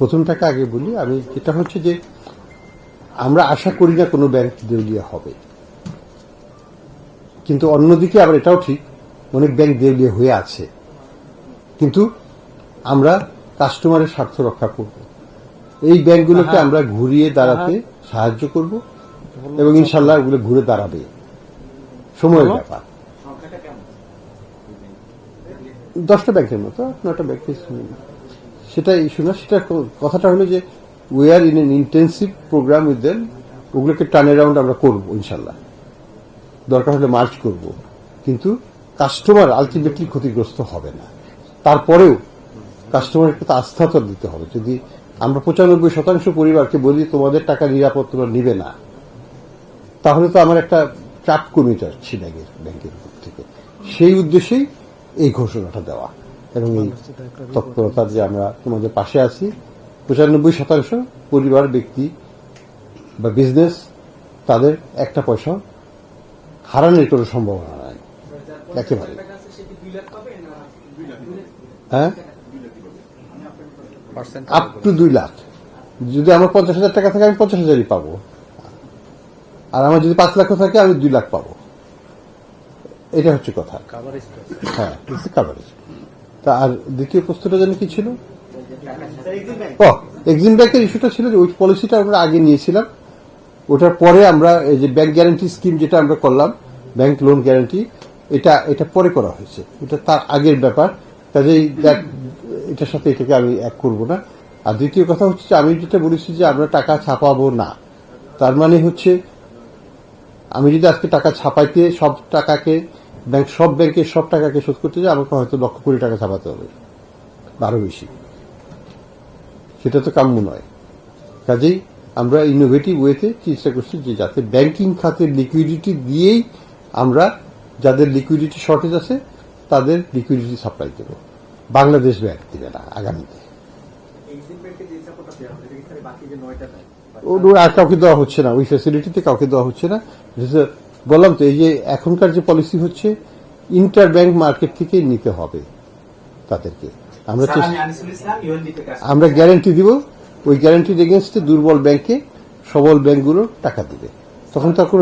প্রথমটাকে আগে বলি আমি যেটা হচ্ছে যে আমরা আশা করি না কোনো ব্যাংক দেউলিয়া হবে। কিন্তু অন্যদিকে আবার এটাও ঠিক অনেক ব্যাংক দেউলিয়া হয়ে আছে। কিন্তু আমরা কাস্টমারের স্বার্থ রক্ষা করব। এই ব্যাংকগুলোকে আমরা ঘুরিয়ে দাঁড়াতে সাহায্য করব এবং ইনশাল্লাহ ওগুলো ঘুরে দাঁড়াবে। সময়ের ব্যাপার। দশটা ব্যাংকের মতো নটা ব্যাংকের সেটা ইস্যু না। সেটা কথাটা হলো যে we are in an intensive program with then ওগুলোকে টার্ন অ্যারাউন্ড আমরা করব, ইনশাল্লাহ। দরকার হলে মার্চ করব। কিন্তু কাস্টমার আলটিমেটলি ক্ষতিগ্রস্ত হবে না। তারপরেও কাস্টমারের প্রতি আস্থা তো দিতে হবে। যদি আমরা পঁচানব্বই শতাংশ পরিবারকে বলি, তোমাদের টাকা নিরাপদ তোমরা নিবে না। তাহলে তো আমার একটা চাপ কমে যাচ্ছে ব্যাংকের ব্যাংকের থেকে। সেই উদ্দেশ্যেই এই ঘোষণাটা দেওয়া। এবং এই তৎপরতার যে আমরা তোমাদের পাশে আছি পঁচানব্বই শতাংশ পরিবার ব্যক্তি বা বিজনেস তাদের একটা পয়সা হারানোর কোনো সম্ভাবনা নাই। একেবারে। হ্যাঁ? আপ টু দুই লাখ। যদি আমার পঞ্চাশ হাজার টাকা থাকে আমি পঞ্চাশ হাজারই পাবো। আর আমার যদি পাঁচ লাখ থাকে আমি দুই লাখ পাবো। এটা হচ্ছে কথা। হ্যাঁ কাভারেজ তা আর দ্বিতীয় প্রশ্নটা জানি কি ছিল? ও এক্সিম ব্যাংকের ইস্যুটা ছিল যে ওই পলিসিটা আমরা আগে নিয়েছিলাম। ওটার পরে আমরা এই যে ব্যাংক গ্যারান্টি স্কিম যেটা আমরা করলাম ব্যাংক লোন গ্যারান্টি এটা এটা পরে করা হয়েছে। এটা তার আগের ব্যাপার। কাজেই দেখ- এটার সাথে এটাকে আমি এক করব না। আর দ্বিতীয় কথা হচ্ছে যে আমি যেটা বলেছি যে আমরা টাকা ছাপাবো না। তার মানে হচ্ছে আমি যদি আজকে টাকা ছাপাইতে সব টাকাকে ব্যাংক সব ব্যাংকে সব টাকাকে শোধ করতে যায়, আমাকে হয়তো লক্ষ কোটি টাকা ছাপাতে হবে আরও বেশি। সেটা তো কাম্য নয়। কাজেই আমরা ইনোভেটিভ ওয়েতে চেষ্টা করছি যে যাতে ব্যাংকিং খাতের লিকুইডিটি দিয়েই আমরা যাদের লিকুইডিটি শর্টেজ আছে, তাদের লিকুইডিটি সাপ্লাই দেব। বাংলাদেশ ব্যাংক দিবে না আগামীতে। ওর আর কাউকে দেওয়া হচ্ছে না। ওই ফ্যাসিলিটিতে কাউকে দেওয়া হচ্ছে না। বললাম তো এই যে এখনকার যে পলিসি হচ্ছে ইন্টার ব্যাংক মার্কেট থেকে নিতে হবে তাদেরকে আমরা। আমরা গ্যারান্টি দিব ওই গ্যারান্টির এগেনস্টে দুর্বল ব্যাংকে সবল ব্যাংকগুলো টাকা দিবে তখন তার কোনো